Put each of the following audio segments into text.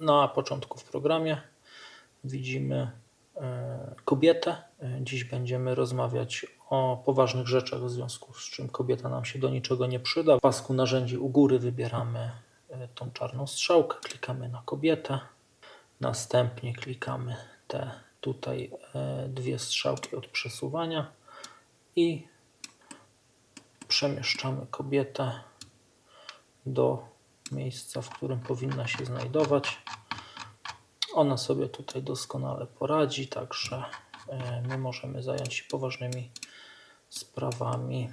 Na początku w programie widzimy e, kobietę. E, Dziś będziemy rozmawiać o poważnych rzeczach, w związku z czym kobieta nam się do niczego nie przyda. W pasku narzędzi u góry wybieramy e, tą czarną strzałkę, klikamy na kobietę. Następnie klikamy te tutaj dwie strzałki od przesuwania i przemieszczamy kobietę do miejsca, w którym powinna się znajdować. Ona sobie tutaj doskonale poradzi, także e, my możemy zająć się poważnymi sprawami.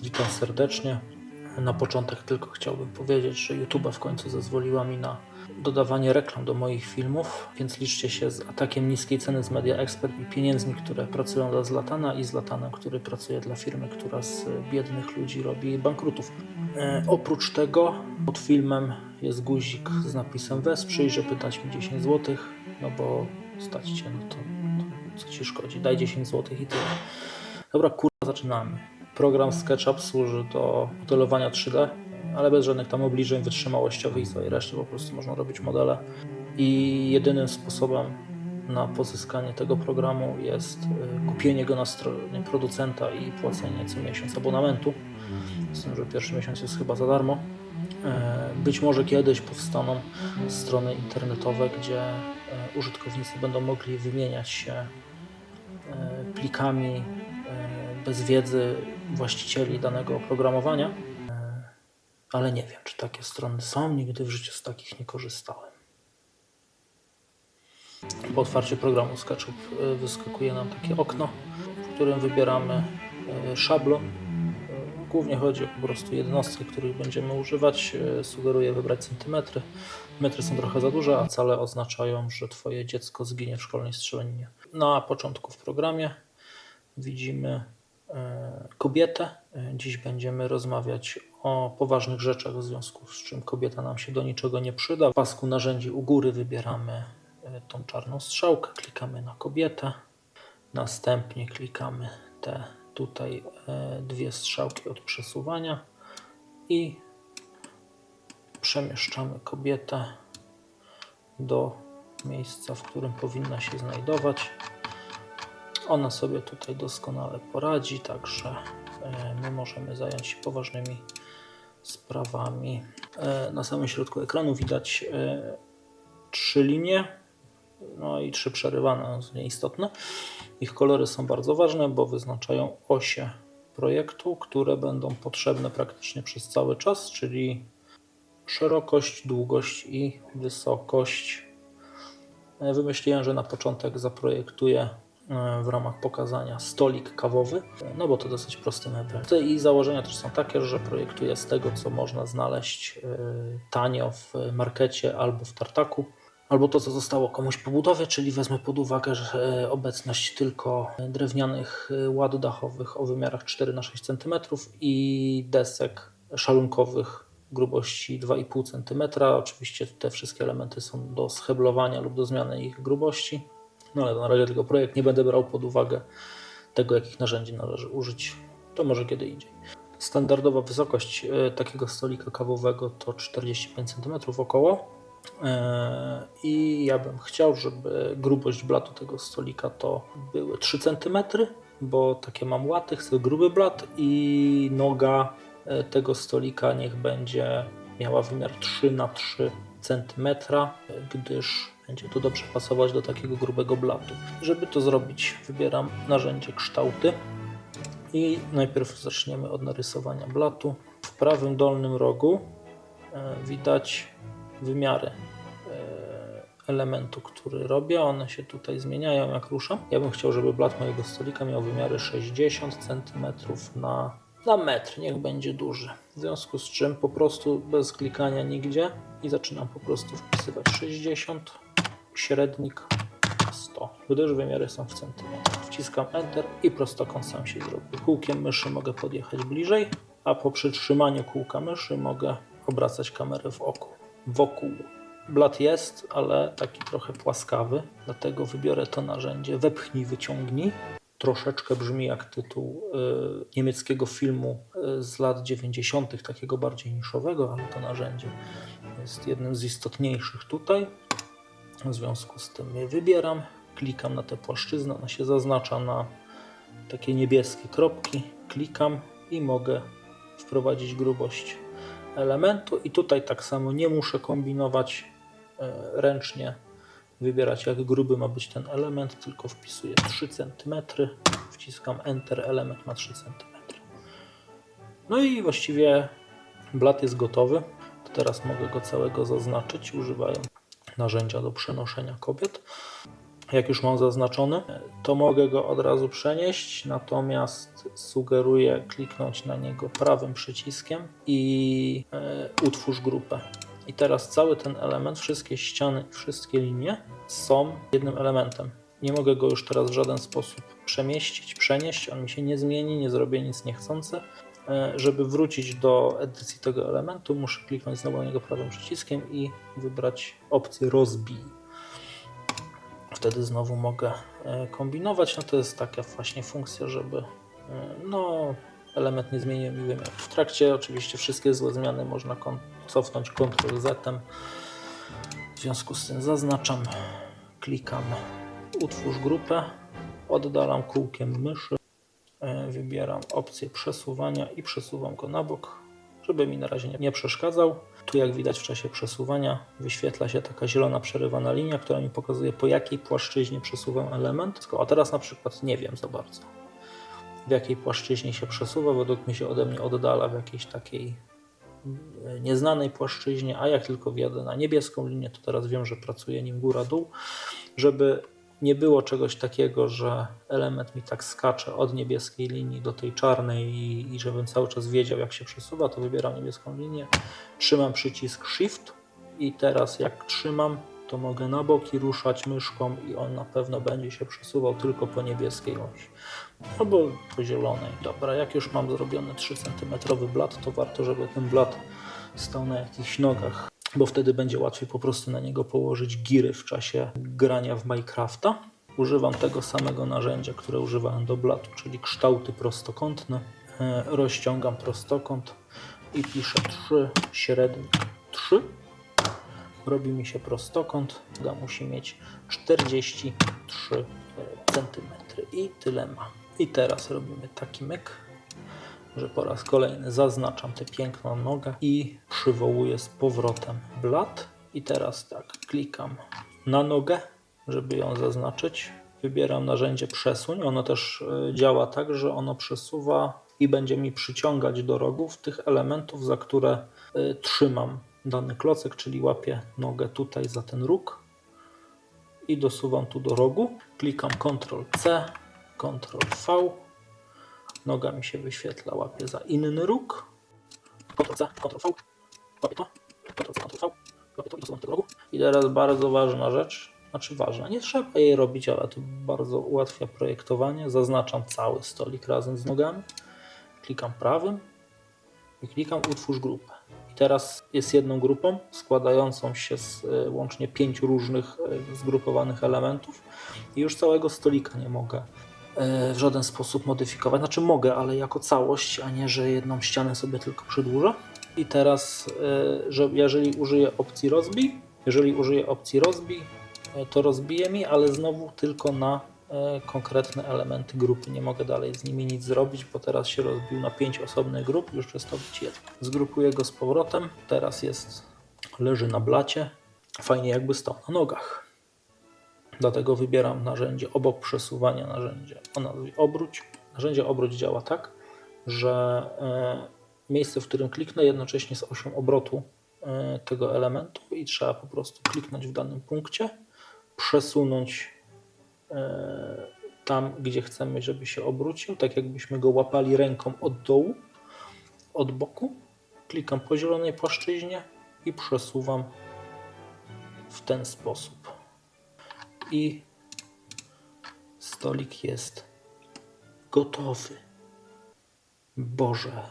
Witam serdecznie. Na początek tylko chciałbym powiedzieć, że YouTube w końcu zezwoliła mi na dodawanie reklam do moich filmów, więc liczcie się z atakiem niskiej ceny z Media Expert i pieniędzmi, które pracują dla Zlatana i Zlatanem, który pracuje dla firmy, która z biednych ludzi robi bankrutów. E, oprócz tego pod filmem jest guzik z napisem wesprzyj, żeby dać mi 10 zł, no bo stać cię, no to, to co ci szkodzi, daj 10 zł i tyle. Dobra, kurwa, zaczynamy. Program SketchUp służy do modelowania 3D, ale bez żadnych tam obliczeń wytrzymałościowych i całej reszty, po prostu można robić modele. I jedynym sposobem na pozyskanie tego programu jest y, kupienie go na stronie producenta i płacenie co miesiąc abonamentu. Z tym, że pierwszy miesiąc jest chyba za darmo. E, Być może kiedyś powstaną strony internetowe, gdzie e, użytkownicy będą mogli wymieniać się e, plikami bez wiedzy właścicieli danego oprogramowania. E, Ale nie wiem, czy takie strony są. Nigdy w życiu z takich nie korzystałem. Po otwarciu programu SketchUp e, wyskakuje nam takie okno, w którym wybieramy e, szablon. Głównie chodzi o po prostu jednostki, których będziemy używać. Sugeruję wybrać centymetry. Metry są trochę za duże, a cale oznaczają, że Twoje dziecko zginie w szkolnej strzelaninie. Na początku w programie widzimy kobietę. E, Dziś będziemy rozmawiać o poważnych rzeczach, w związku z czym kobieta nam się do niczego nie przyda. W pasku narzędzi u góry wybieramy e, tą czarną strzałkę, klikamy na kobietę. Następnie klikamy te tutaj e, dwie strzałki od przesuwania i przemieszczamy kobietę do miejsca, w którym powinna się znajdować. Ona sobie tutaj doskonale poradzi, także e, my możemy zająć się poważnymi sprawami. E, Na samym środku ekranu widać e, trzy linie, no i trzy przerywane, to nieistotne. Ich kolory są bardzo ważne, bo wyznaczają osie projektu, które będą potrzebne praktycznie przez cały czas, czyli szerokość, długość i wysokość. Wymyśliłem, że na początek zaprojektuję w ramach pokazania stolik kawowy, e, no bo to dosyć prosty mebel. I założenia też są takie, że projektuję z tego, co można znaleźć e, tanio w markecie albo w tartaku, albo to, co zostało komuś po budowie, czyli wezmę pod uwagę że e, obecność tylko drewnianych e, ład dachowych o wymiarach 4 na 6 cm i desek szalunkowych grubości 2,5 cm. Oczywiście te wszystkie elementy są do scheblowania lub do zmiany ich grubości. No ale na razie tylko projekt. Nie będę brał pod uwagę tego, jakich narzędzi należy użyć. To może kiedy indziej. Standardowa wysokość e, takiego stolika kawowego to 45 cm około. E, I ja bym chciał, żeby grubość blatu tego stolika to były 3 cm, bo takie mam łaty, chcę gruby blat i noga e, tego stolika niech będzie miała wymiar 3 na 3 cm, gdyż będzie to dobrze pasować do takiego grubego blatu. Żeby to zrobić, wybieram narzędzie kształty i najpierw zaczniemy od narysowania blatu. W prawym dolnym rogu e, widać wymiary e, elementu, który robię. One się tutaj zmieniają jak ruszam. Ja bym chciał, żeby blat mojego stolika miał wymiary 60 cm na, na metr. Niech będzie duży. W związku z czym po prostu bez klikania nigdzie i zaczynam po prostu wpisywać 60, średnik 100, gdyż wymiary są w centymetrach. Wciskam Enter i prostokąt sam się zrobi. Kółkiem myszy mogę podjechać bliżej, a po przytrzymaniu kółka myszy mogę obracać kamerę w oku, wokół. Blat jest, ale taki trochę płaskawy, dlatego wybiorę to narzędzie wepchnij, wyciągnij troszeczkę brzmi jak tytuł y, niemieckiego filmu y, z lat 90., takiego bardziej niszowego, ale to narzędzie jest jednym z istotniejszych tutaj. W związku z tym je wybieram, klikam na tę płaszczyznę, ona się zaznacza na takie niebieskie kropki, klikam i mogę wprowadzić grubość elementu i tutaj tak samo nie muszę kombinować e, ręcznie wybierać jak gruby ma być ten element, tylko wpisuję 3 cm, wciskam Enter, element ma 3 cm. No i właściwie blat jest gotowy. To teraz mogę go całego zaznaczyć używając narzędzia do przenoszenia kobiet. Jak już mam zaznaczony, to mogę go od razu przenieść, natomiast sugeruję kliknąć na niego prawym przyciskiem i e, utwórz grupę. I teraz cały ten element, wszystkie ściany, wszystkie linie są jednym elementem. Nie mogę go już teraz w żaden sposób przemieścić, przenieść, on mi się nie zmieni, nie zrobię nic niechcące. Żeby wrócić do edycji tego elementu, muszę kliknąć znowu na niego prawym przyciskiem i wybrać opcję rozbij. Wtedy znowu mogę e, kombinować. No to jest taka właśnie funkcja, żeby e, no, element nie zmienił mi wymiaru. W trakcie oczywiście wszystkie złe zmiany można cofnąć Ctrl Z. W związku z tym zaznaczam, klikam utwórz grupę, oddalam kółkiem myszy, e, wybieram opcję przesuwania i przesuwam go na bok, żeby mi na razie nie, przeszkadzał. Tu jak widać w czasie przesuwania wyświetla się taka zielona przerywana linia, która mi pokazuje po jakiej płaszczyźnie przesuwam element. A teraz na przykład nie wiem za bardzo w jakiej płaszczyźnie się przesuwa, według mnie się ode mnie oddala w jakiejś takiej nieznanej płaszczyźnie, a jak tylko wjadę na niebieską linię, to teraz wiem, że pracuję nim góra-dół, żeby nie było czegoś takiego, że element mi tak skacze od niebieskiej linii do tej czarnej i, i żebym cały czas wiedział jak się przesuwa, to wybieram niebieską linię, trzymam przycisk Shift i teraz jak trzymam, to mogę na boki ruszać myszką i on na pewno będzie się przesuwał tylko po niebieskiej osi albo po zielonej. Dobra, jak już mam zrobiony 3 cm blat, to warto, żeby ten blat stał na jakichś nogach, bo wtedy będzie łatwiej po prostu na niego położyć giry w czasie grania w Minecrafta. Używam tego samego narzędzia, które używałem do blatu, czyli kształty prostokątne. E, Rozciągam prostokąt i piszę 3, średnik 3. Robi mi się prostokąt, musi mieć 43 cm i tyle ma. I teraz robimy taki myk, że po raz kolejny zaznaczam tę piękną nogę i przywołuję z powrotem blat. I teraz tak, klikam na nogę, żeby ją zaznaczyć. Wybieram narzędzie przesuń. Ono też e, działa tak, że ono przesuwa i będzie mi przyciągać do rogów tych elementów, za które e, trzymam dany klocek, czyli łapię nogę tutaj za ten róg i dosuwam tu do rogu. Klikam Ctrl C, Ctrl V. Noga mi się wyświetla, łapię za inny róg. Ctrl C, Ctrl V. Łapię to. Ctrl C, Ctrl V. Łapię to i do tego rogu. I teraz bardzo ważna rzecz. Znaczy ważna, nie trzeba jej robić, ale to bardzo ułatwia projektowanie. Zaznaczam cały stolik razem z nogami. Klikam prawym i klikam utwórz grupę. I teraz jest jedną grupą składającą się z e, łącznie pięciu różnych e, zgrupowanych elementów i już całego stolika nie mogę w żaden sposób modyfikować. Znaczy mogę, ale jako całość, a nie, że jedną ścianę sobie tylko przedłużę. I teraz, e, że jeżeli użyję opcji rozbij, jeżeli użyję opcji rozbij, e, to rozbije mi, ale znowu tylko na e, konkretne elementy grupy. Nie mogę dalej z nimi nic zrobić, bo teraz się rozbił na pięć osobnych grup, już przestał być. Zgrupuję go z powrotem. Teraz jest, leży na blacie. Fajnie jakby stał na nogach. Dlatego wybieram narzędzie obok przesuwania narzędzie o nazwie obróć. Narzędzie obróć działa tak, że e, miejsce, w którym kliknę, jednocześnie z osią obrotu e, tego elementu i trzeba po prostu kliknąć w danym punkcie, przesunąć e, tam, gdzie chcemy, żeby się obrócił, tak jakbyśmy go łapali ręką od dołu, od boku. Klikam po zielonej płaszczyźnie i przesuwam w ten sposób. I stolik jest gotowy. Boże,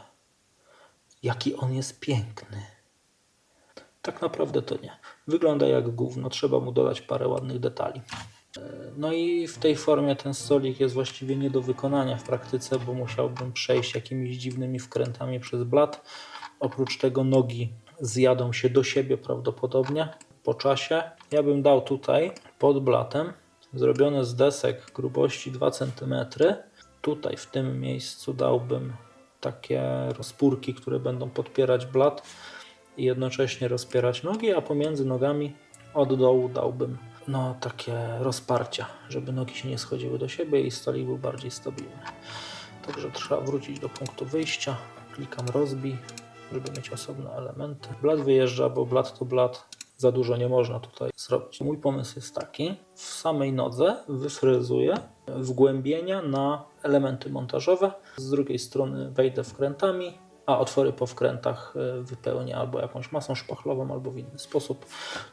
jaki on jest piękny. Tak naprawdę to nie. Wygląda jak gówno, trzeba mu dodać parę ładnych detali. No i w tej formie ten stolik jest właściwie nie do wykonania w praktyce, bo musiałbym przejść jakimiś dziwnymi wkrętami przez blat. Oprócz tego nogi zjadą się do siebie prawdopodobnie po czasie. Ja bym dał tutaj pod blatem zrobione z desek grubości 2 cm. Tutaj w tym miejscu dałbym takie rozpórki, które będą podpierać blat i jednocześnie rozpierać nogi, a pomiędzy nogami od dołu dałbym no takie rozparcia, żeby nogi się nie schodziły do siebie i stolik był bardziej stabilny. Także trzeba wrócić do punktu wyjścia. Klikam rozbij, żeby mieć osobne elementy. Blat wyjeżdża, bo blat to blat. Za dużo nie można tutaj zrobić. Mój pomysł jest taki. W samej nodze wyfryzuję wgłębienia na elementy montażowe. Z drugiej strony wejdę wkrętami, a otwory po wkrętach e, wypełnię albo jakąś masą szpachlową, albo w inny sposób.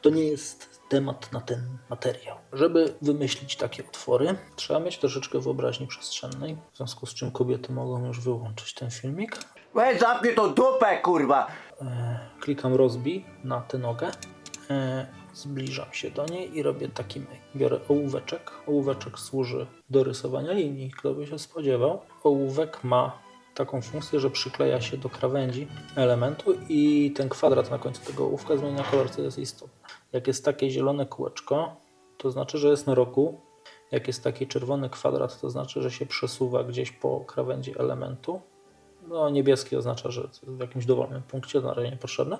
To nie jest temat na ten materiał. Żeby wymyślić takie otwory, trzeba mieć troszeczkę wyobraźni przestrzennej, w związku z czym kobiety mogą już wyłączyć ten filmik. Weź zamknij tą dupę, kurwa! Klikam rozbij na tę nogę, e, zbliżam się do niej i robię taki myk. Biorę ołóweczek. Ołóweczek służy do rysowania linii, kto by się spodziewał. Ołówek ma taką funkcję, że przykleja się do krawędzi elementu i ten kwadrat na końcu tego ołówka zmienia kolor, co jest istotne. Jak jest takie zielone kółeczko, to znaczy, że jest na roku. Jak jest taki czerwony kwadrat, to znaczy, że się przesuwa gdzieś po krawędzi elementu. No, niebieski oznacza, że w jakimś dowolnym punkcie, na razie niepotrzebne.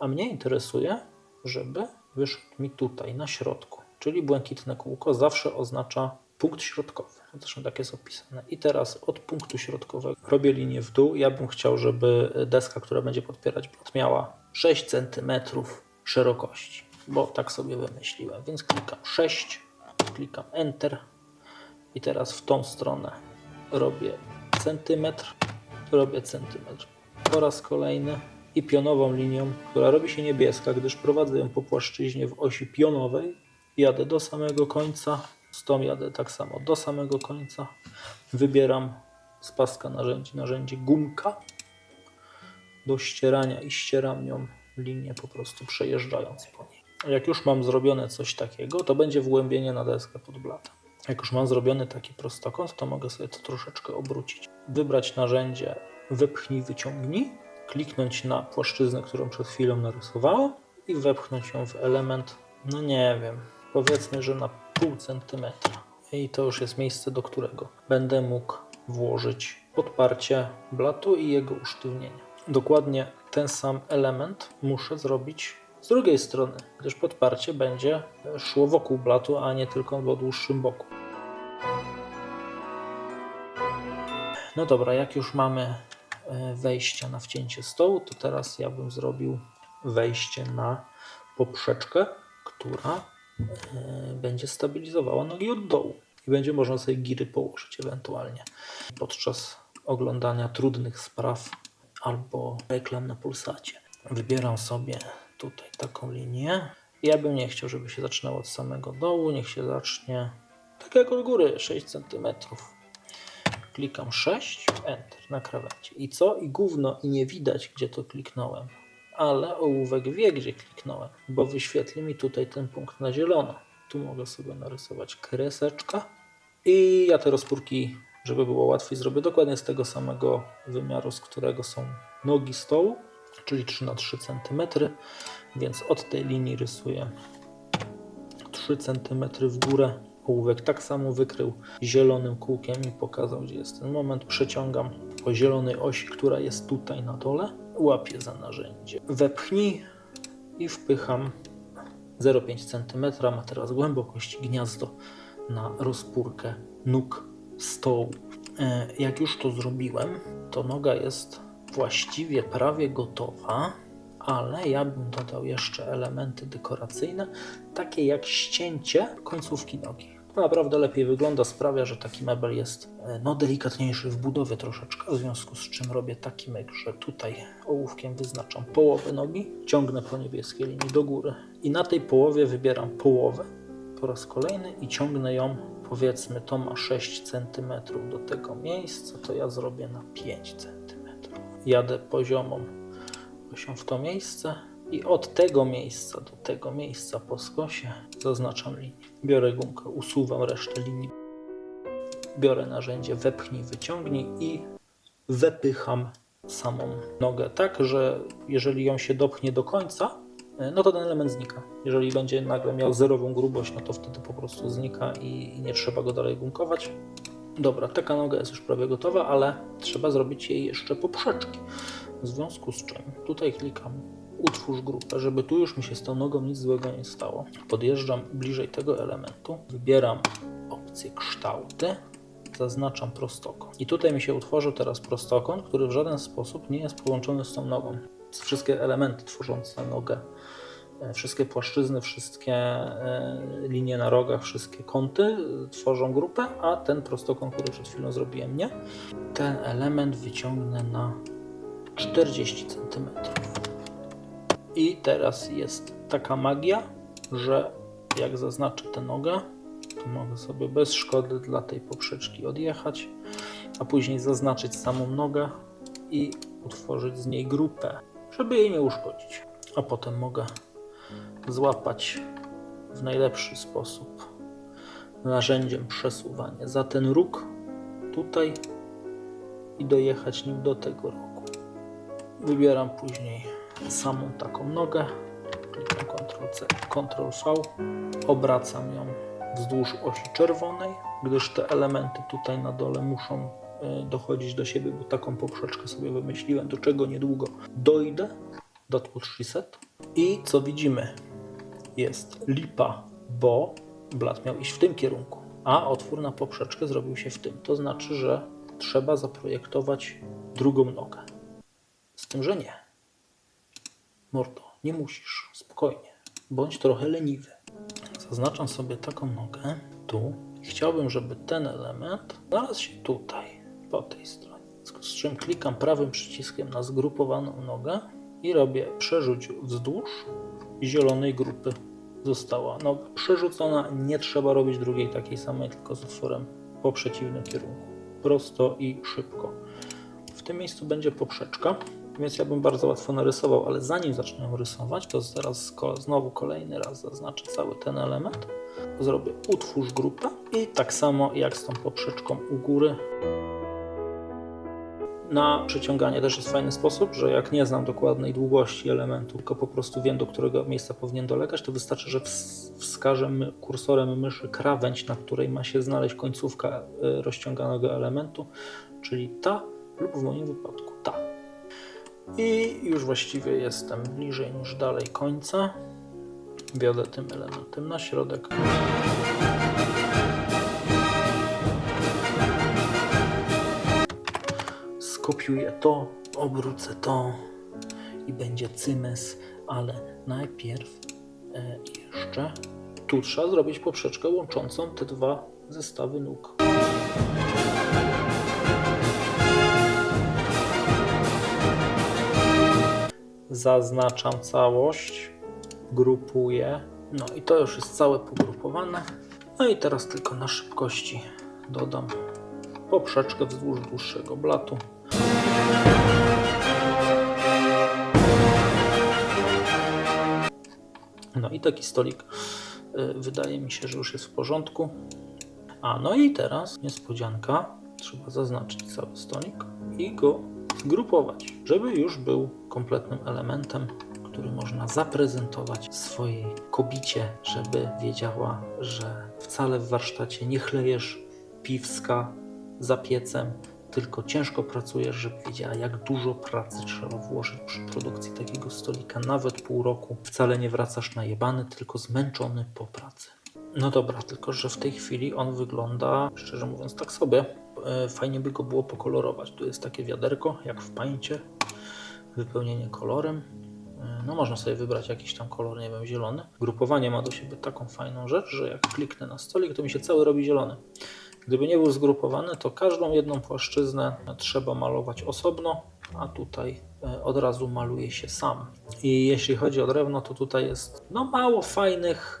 A mnie interesuje, żeby wyszedł mi tutaj, na środku. Czyli błękitne kółko zawsze oznacza punkt środkowy. Zresztą tak jest opisane. I teraz od punktu środkowego robię linię w dół. Ja bym chciał, żeby deska, która będzie podpierać blat, miała 6 cm szerokości, bo tak sobie wymyśliłem. Więc klikam 6, klikam Enter i teraz w tą stronę robię centymetr, robię centymetr po raz kolejny i pionową linią, która robi się niebieska, gdyż prowadzę ją po płaszczyźnie w osi pionowej. Jadę do samego końca, z tą jadę tak samo do samego końca. Wybieram z paska narzędzi narzędzie gumka do ścierania i ścieram nią linię po prostu przejeżdżając po niej. Jak już mam zrobione coś takiego, to będzie wgłębienie na deskę pod blatem. Jak już mam zrobiony taki prostokąt, to mogę sobie to troszeczkę obrócić. Wybrać narzędzie wypchnij, wyciągnij, kliknąć na płaszczyznę, którą przed chwilą narysowałem i wepchnąć ją w element, no nie wiem, powiedzmy, że na pół centymetra. I to już jest miejsce, do którego będę mógł włożyć podparcie blatu i jego usztywnienie. Dokładnie ten sam element muszę zrobić z drugiej strony, gdyż podparcie będzie szło wokół blatu, a nie tylko po dłuższym boku. No dobra, jak już mamy e, wejście na wcięcie stołu, to teraz ja bym zrobił wejście na poprzeczkę, która e, będzie stabilizowała nogi od dołu i będzie można sobie giry położyć ewentualnie podczas oglądania trudnych spraw albo reklam na pulsacie. Wybieram sobie tutaj taką linię. Ja bym nie chciał, żeby się zaczynało od samego dołu, niech się zacznie tak jak od góry 6 cm. Klikam 6, Enter na krawędzi. I co? I gówno, i nie widać, gdzie to kliknąłem. Ale ołówek wie, gdzie kliknąłem, bo wyświetli mi tutaj ten punkt na zielono. Tu mogę sobie narysować kreseczkę. I ja te rozpórki, żeby było łatwiej, zrobię dokładnie z tego samego wymiaru, z którego są nogi stołu, czyli 3 na 3 cm. Więc od tej linii rysuję 3 cm w górę. Ołówek tak samo wykrył zielonym kółkiem i pokazał, gdzie jest ten moment. Przeciągam po zielonej osi, która jest tutaj na dole. Łapię za narzędzie. Wepchnij i wpycham 0,5 cm. Ma teraz głębokość gniazdo na rozpórkę nóg stołu. E, Jak już to zrobiłem, to noga jest właściwie prawie gotowa, ale ja bym dodał jeszcze elementy dekoracyjne, takie jak ścięcie końcówki nogi. Naprawdę lepiej wygląda, sprawia, że taki mebel jest e, no, delikatniejszy w budowie troszeczkę, w związku z czym robię taki myk, że tutaj ołówkiem wyznaczam połowę nogi, ciągnę po niebieskiej linii do góry i na tej połowie wybieram połowę po raz kolejny i ciągnę ją, powiedzmy to ma 6 cm do tego miejsca, to ja zrobię na 5 cm. Jadę poziomą osią w to miejsce I od tego miejsca do tego miejsca po skosie zaznaczam linię. Biorę gumkę, usuwam resztę linii. Biorę narzędzie wepchnij, wyciągnij i wepycham samą nogę tak, że jeżeli ją się dopchnie do końca, e, no to ten element znika. Jeżeli będzie nagle miał zerową grubość, no to wtedy po prostu znika i, nie trzeba go dalej gumkować. Dobra, taka noga jest już prawie gotowa, ale trzeba zrobić jej jeszcze poprzeczki. W związku z czym tutaj klikam utwórz grupę, żeby tu już mi się z tą nogą nic złego nie stało. Podjeżdżam bliżej tego elementu, wybieram opcję kształty, zaznaczam prostokąt. I tutaj mi się utworzył teraz prostokąt, który w żaden sposób nie jest połączony z tą nogą. Wszystkie elementy tworzące nogę, e, wszystkie płaszczyzny, wszystkie e, linie na rogach, wszystkie kąty e, tworzą grupę, a ten prostokąt, który przed chwilą zrobiłem, nie. Ten element wyciągnę na 40 cm. I teraz jest taka magia, że jak zaznaczę tę nogę, to mogę sobie bez szkody dla tej poprzeczki odjechać, a później zaznaczyć samą nogę i utworzyć z niej grupę, żeby jej nie uszkodzić. A potem mogę złapać w najlepszy sposób narzędziem przesuwania za ten róg tutaj i dojechać nim do tego rogu. Wybieram później samą taką nogę, klikam Ctrl-C, Ctrl-V, obracam ją wzdłuż osi czerwonej, gdyż te elementy tutaj na dole muszą y, dochodzić do siebie, bo taką poprzeczkę sobie wymyśliłem, do czego niedługo dojdę, do tłuszcz reset. I co widzimy? Jest lipa, bo blat miał iść w tym kierunku, a otwór na poprzeczkę zrobił się w tym. To znaczy, że trzeba zaprojektować drugą nogę. Z tym, że nie. Mordo, nie musisz. Spokojnie. Bądź trochę leniwy. Zaznaczam sobie taką nogę tu. Chciałbym, żeby ten element znalazł się tutaj, po tej stronie. Z czym klikam prawym przyciskiem na zgrupowaną nogę i robię przerzuć wzdłuż zielonej grupy. Została noga przerzucona. Nie trzeba robić drugiej takiej samej, tylko z otworem po przeciwnym kierunku. Prosto i szybko. W tym miejscu będzie poprzeczka, więc ja bym bardzo łatwo narysował, ale zanim zacznę rysować, to ko- znowu kolejny raz zaznaczę cały ten element. Zrobię utwórz grupę i tak samo jak z tą poprzeczką u góry. Na przeciąganie też jest fajny sposób, że jak nie znam dokładnej długości elementu, tylko po prostu wiem, do którego miejsca powinien dolegać, to wystarczy, że ws- wskażę kursorem myszy krawędź, na której ma się znaleźć końcówka y, rozciąganego elementu, czyli ta lub w moim wypadku. I już właściwie jestem bliżej niż dalej końca. Wiodę tym elementem na środek. Skopiuję to, obrócę to i będzie cymes, ale najpierw e, jeszcze tu trzeba zrobić poprzeczkę łączącą te dwa zestawy nóg. Zaznaczam całość, grupuję. No i to już jest całe pogrupowane. No i teraz tylko na szybkości dodam poprzeczkę wzdłuż dłuższego blatu. No i taki stolik y, wydaje mi się, że już jest w porządku. A no i teraz niespodzianka. Trzeba zaznaczyć cały stolik i go zgrupować, żeby już był kompletnym elementem, który można zaprezentować swojej kobicie, żeby wiedziała, że wcale w warsztacie nie chlejesz piwska za piecem, tylko ciężko pracujesz, żeby wiedziała, jak dużo pracy trzeba włożyć przy produkcji takiego stolika. Nawet pół roku wcale nie wracasz najebany, tylko zmęczony po pracy. No dobra, tylko że w tej chwili on wygląda, szczerze mówiąc, tak sobie. E, Fajnie by go było pokolorować. Tu jest takie wiaderko, jak w pańcie. Wypełnienie kolorem. E, No można sobie wybrać jakiś tam kolor, nie wiem, zielony. Grupowanie ma do siebie taką fajną rzecz, że jak kliknę na stolik, to mi się cały robi zielony. Gdyby nie był zgrupowany, to każdą jedną płaszczyznę trzeba malować osobno, a tutaj e, od razu maluje się sam. I jeśli chodzi o drewno, to tutaj jest no mało fajnych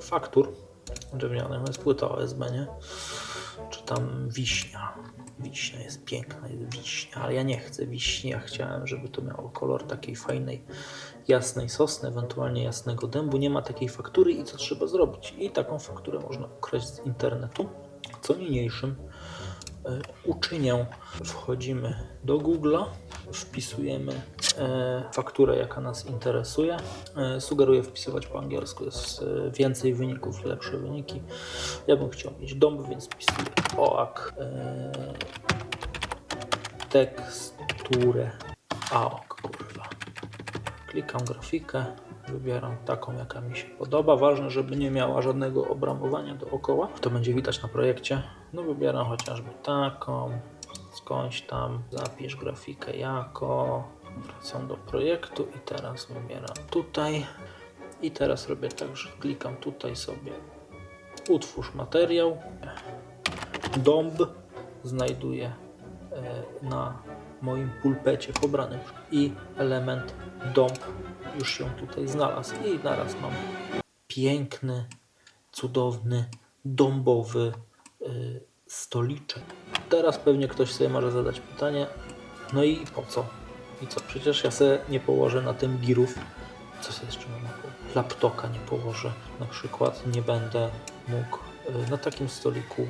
faktur drewnianych. To jest płyta OSB, nie? Czy tam wiśnia. Wiśnia jest piękna, jest wiśnia, ale ja nie chcę wiśni, ja chciałem, żeby to miało kolor takiej fajnej, jasnej sosny, ewentualnie jasnego dębu. Nie ma takiej faktury i co trzeba zrobić? I taką fakturę można ukraść z internetu. Co niniejszym e, uczynię. Wchodzimy do Google'a, wpisujemy fakturę, jaka nas interesuje. E, sugeruję wpisywać po angielsku, jest e, więcej wyników, lepsze wyniki. Ja bym chciał mieć dom, więc wpisuję OAK e, teksturę AOK, kurwa. Klikam grafikę, wybieram taką, jaka mi się podoba. Ważne, żeby nie miała żadnego obramowania dookoła. To będzie widać na projekcie. No wybieram chociażby taką, skądś tam, zapisz grafikę jako. Wracam do projektu i teraz wybieram tutaj. I teraz robię tak, że klikam tutaj sobie utwórz materiał. Dąb znajduję e, na moim pulpecie pobranym i element dąb już się tutaj znalazł i naraz mam piękny, cudowny, dąbowy y, stoliczek. Teraz pewnie ktoś sobie może zadać pytanie, no i po co? I co, przecież ja sobie nie położę na tym girów, co sobie jeszcze mam laptopa nie położę, na przykład nie będę mógł y, na takim stoliku y,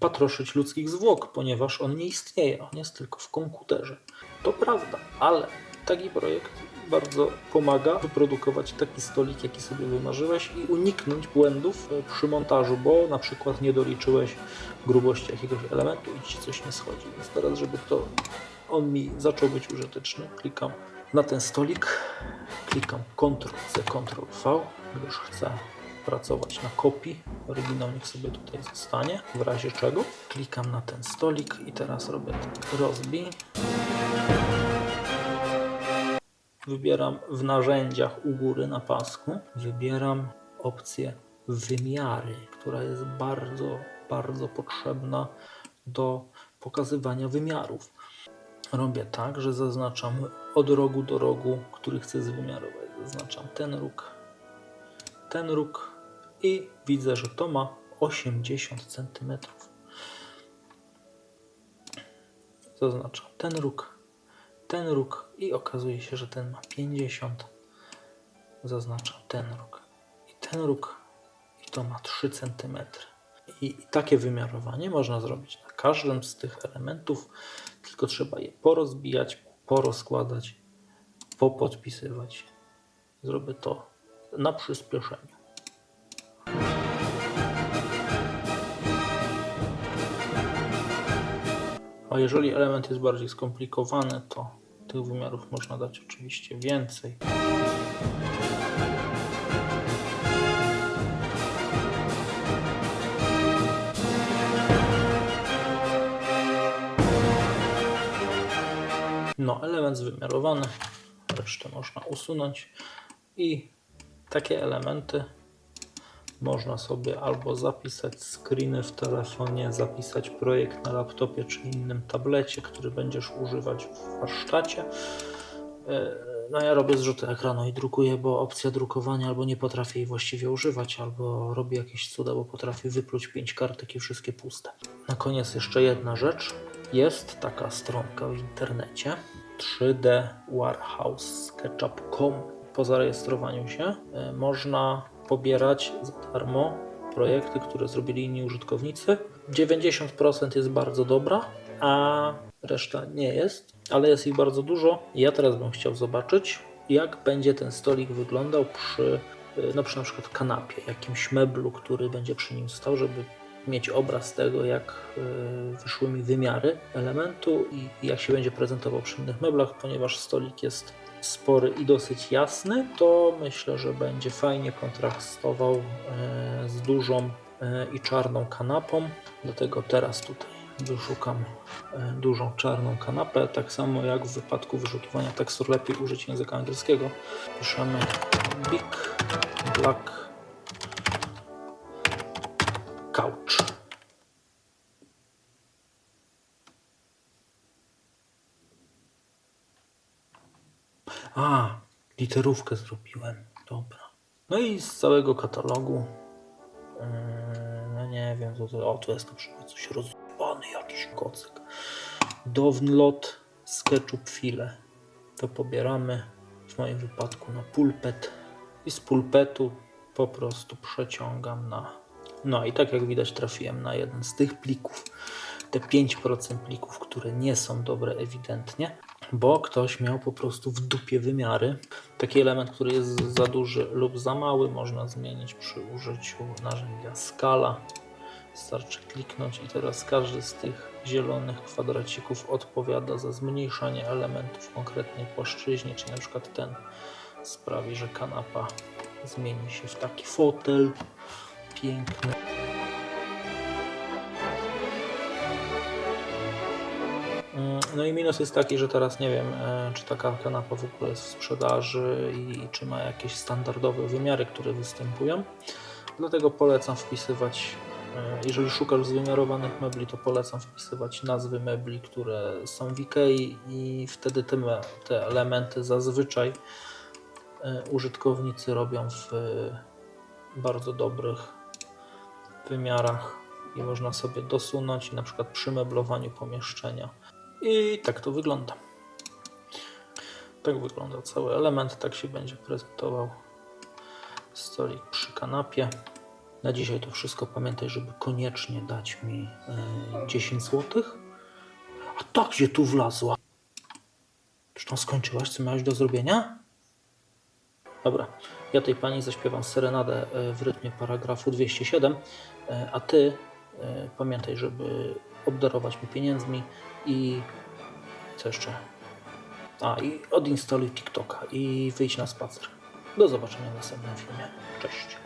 patroszyć ludzkich zwłok, ponieważ on nie istnieje, on jest tylko w komputerze. To prawda, ale taki projekt bardzo pomaga wyprodukować taki stolik, jaki sobie wymarzyłeś i uniknąć błędów y, przy montażu, bo na przykład nie doliczyłeś grubości jakiegoś elementu i ci coś nie schodzi. Więc teraz, żeby to on mi zaczął być użyteczny, klikam na ten stolik, klikam Ctrl-C, Ctrl-V, gdyż chcę pracować na kopii. Oryginał niech sobie tutaj zostanie, w razie czego. Klikam na ten stolik i teraz robię tak, rozbij. Wybieram w narzędziach u góry na pasku. Wybieram opcję wymiary, która jest bardzo, bardzo potrzebna do pokazywania wymiarów. Robię tak, że zaznaczam od rogu do rogu, który chcę zwymiarować. Zaznaczam ten róg, ten róg i widzę, że to ma 80 cm. Zaznaczam ten róg, ten róg i okazuje się, że ten ma 50. Zaznaczam ten róg i ten róg i to ma 3 cm. I, takie wymiarowanie można zrobić na każdym z tych elementów, tylko trzeba je porozbijać, porozkładać, popodpisywać. Zrobię to na przyspieszeniu. A jeżeli element jest bardziej skomplikowany, to tych wymiarów można dać oczywiście więcej. No, element zwymiarowany, resztę można usunąć i takie elementy można sobie albo zapisać screeny w telefonie, zapisać projekt na laptopie czy innym tablecie, który będziesz używać w warsztacie. E, No ja robię zrzuty ekranu i drukuję, bo opcja drukowania albo nie potrafię jej właściwie używać, albo robię jakieś cuda, bo potrafię wypluć pięć kartek i wszystkie puste. Na koniec jeszcze jedna rzecz. Jest taka stronka w internecie 3dwarhousesketchup.com Po zarejestrowaniu się e, można pobierać za darmo projekty, które zrobili inni użytkownicy. 90% jest bardzo dobra, a reszta nie jest, ale jest ich bardzo dużo. Ja teraz bym chciał zobaczyć, jak będzie ten stolik wyglądał przy, y, no przy na przykład kanapie, jakimś meblu, który będzie przy nim stał, żeby mieć obraz tego, jak y, wyszły mi wymiary elementu i jak się będzie prezentował przy innych meblach, ponieważ stolik jest spory i dosyć jasny, to myślę, że będzie fajnie kontrastował e, z dużą e, i czarną kanapą. Dlatego teraz tutaj wyszukam e, dużą czarną kanapę. Tak samo jak w wypadku wyszukiwania tekstur, lepiej użyć języka angielskiego. Piszemy Big Black Couch. A, literówkę zrobiłem. Dobra. No i z całego katalogu. Yy, no nie wiem, co to. O, tu jest na przykład coś rozjebany jakiś kocyk. download SketchUp file. To pobieramy w moim wypadku na pulpet i z pulpetu po prostu przeciągam na. No i tak jak widać, trafiłem na jeden z tych plików. Te 5% plików, które nie są dobre ewidentnie, bo ktoś miał po prostu w dupie wymiary. Taki element, który jest za duży lub za mały, można zmienić przy użyciu narzędzia skala. Wystarczy kliknąć i teraz każdy z tych zielonych kwadracików odpowiada za zmniejszanie elementów w konkretnej płaszczyźnie, czyli na przykład ten sprawi, że kanapa zmieni się w taki fotel piękny. Mm, No i minus jest taki, że teraz nie wiem, e, czy taka kanapa w ogóle jest w sprzedaży i czy ma jakieś standardowe wymiary, które występują. Dlatego polecam wpisywać, e, jeżeli szukasz zwymiarowanych mebli, to polecam wpisywać nazwy mebli, które są w Ikei i wtedy te, te elementy zazwyczaj e, użytkownicy robią w bardzo dobrych wymiarach i można sobie dosunąć na przykład przy meblowaniu pomieszczenia. I tak to wygląda. Tak wygląda cały element, tak się będzie prezentował stolik przy kanapie. Na dzisiaj to wszystko. Pamiętaj, żeby koniecznie dać mi e, 10 zł. A tak gdzie tu wlazła? Tam skończyłaś, co miałeś do zrobienia? Dobra, ja tej pani zaśpiewam serenadę e, w rytmie paragrafu 207, e, a ty e, pamiętaj, żeby obdarować mi pieniędzmi i co jeszcze? A, i odinstaluj TikToka i wyjdź na spacer. Do zobaczenia w następnym filmie. Cześć.